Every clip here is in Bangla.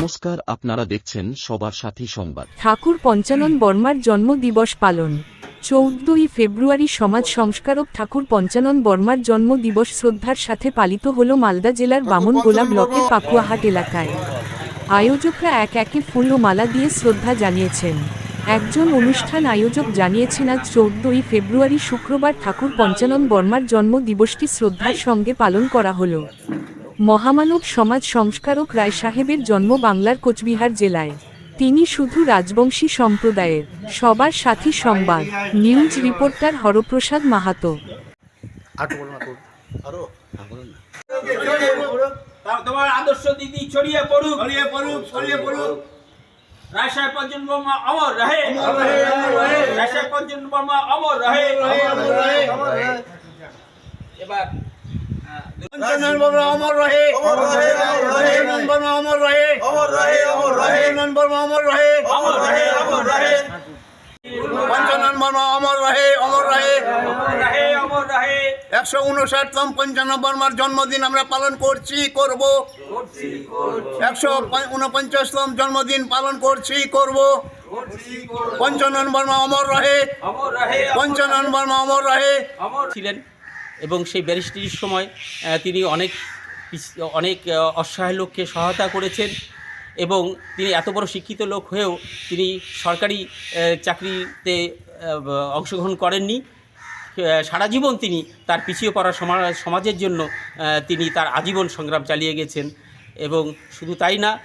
নমস্কার আপনারা দেখছেন সবার সাথী সংবাদ। ঠাকুর পঞ্চানন বর্মার জন্ম দিবস পালন। চৌদ্দই ফেব্রুয়ারি সমাজ সংস্কারক ঠাকুর পঞ্চানন বর্মার জন্ম দিবস শ্রদ্ধার সাথে পালিত হল মালদা জেলার বামনগোলা ব্লকের পাকুয়াহাট এলাকায়। আয়োজকরা এক একে ফুল ও মালা দিয়ে শ্রদ্ধা জানিয়েছেন। একজন অনুষ্ঠান আয়োজক জানিয়েছেন আজ চৌদ্দই ফেব্রুয়ারি শুক্রবার ঠাকুর পঞ্চানন বর্মার জন্ম দিবসটি শ্রদ্ধার সঙ্গে পালন করা হলো। মহামানব সমাজ সংস্কারক রায় সাহেবের জন্ম বাংলার কোচবিহার জেলায়। তিনি শুধু রাজবংশী সম্প্রদায়ের সবার সাথী সংবাদ নিউজ রিপোর্টার হরপ্রসাদ মাহাতো। তোমার আদর্শ দিদি ছড়িয়ে পড়ুক। ছড়িয়ে পড়ুক ছড়িয়ে পড়ুক। রাজশাহী পঞ্চম বর্মা অমর রহে। রহে, অমর রহে। রাজশাহী পঞ্চম বর্মা অমর রহে। রহে, অমর রহে। এবার আহ, পঞ্চানন বর্মা অমর রহে অমর রহে, অমর রহে। পঞ্চানন বর্মা অমর রহে অমর রহে অমর রহে পঞ্চানন বর্মা অমর রহে অমর রহে অমর রহে পঞ্চানন বর্মা অমর রহে অমর রহে অমর রহে অমর রহে একশো উনষাটতম পঞ্চানন বর্মার জন্মদিন আমরা পালন করছি করব একশো উনপঞ্চাশতম জন্মদিন পালন করছি করব। পঞ্চানন বর্মা অমর রহে অমর রহে অমর পঞ্চানন বর্মা অমর রহে ছিলেন এবং সেই ব্যারিস্টারির সময় তিনি অনেক অনেক অসহায় লোককে সহায়তা করেছেন এবং তিনি এত বড় শিক্ষিত লোক হয়েও তিনি সরকারি চাকরিতে অংশগ্রহণ করেননি। সারা জীবন তিনি তার পিছিয়ে পড়া সমা- সমাজের জন্য তিনি তার আজীবন সংগ্রাম চালিয়ে গেছেন এবং শুধু তাই না,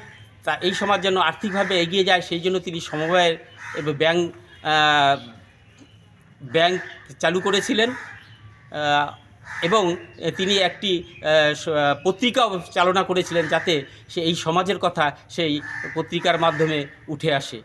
তা, এই সমাজ যেন আর্থিকভাবে এগিয়ে যায়, সেই জন্য তিনি সমবায়ের ব্যাংক ব্যাংক চালু করেছিলেন। এবং তিনি একটি পত্রিকাও চালনা করেছিলেন যাতে সে, এই সমাজের কথা সেই পত্রিকার মাধ্যমে উঠে আসে।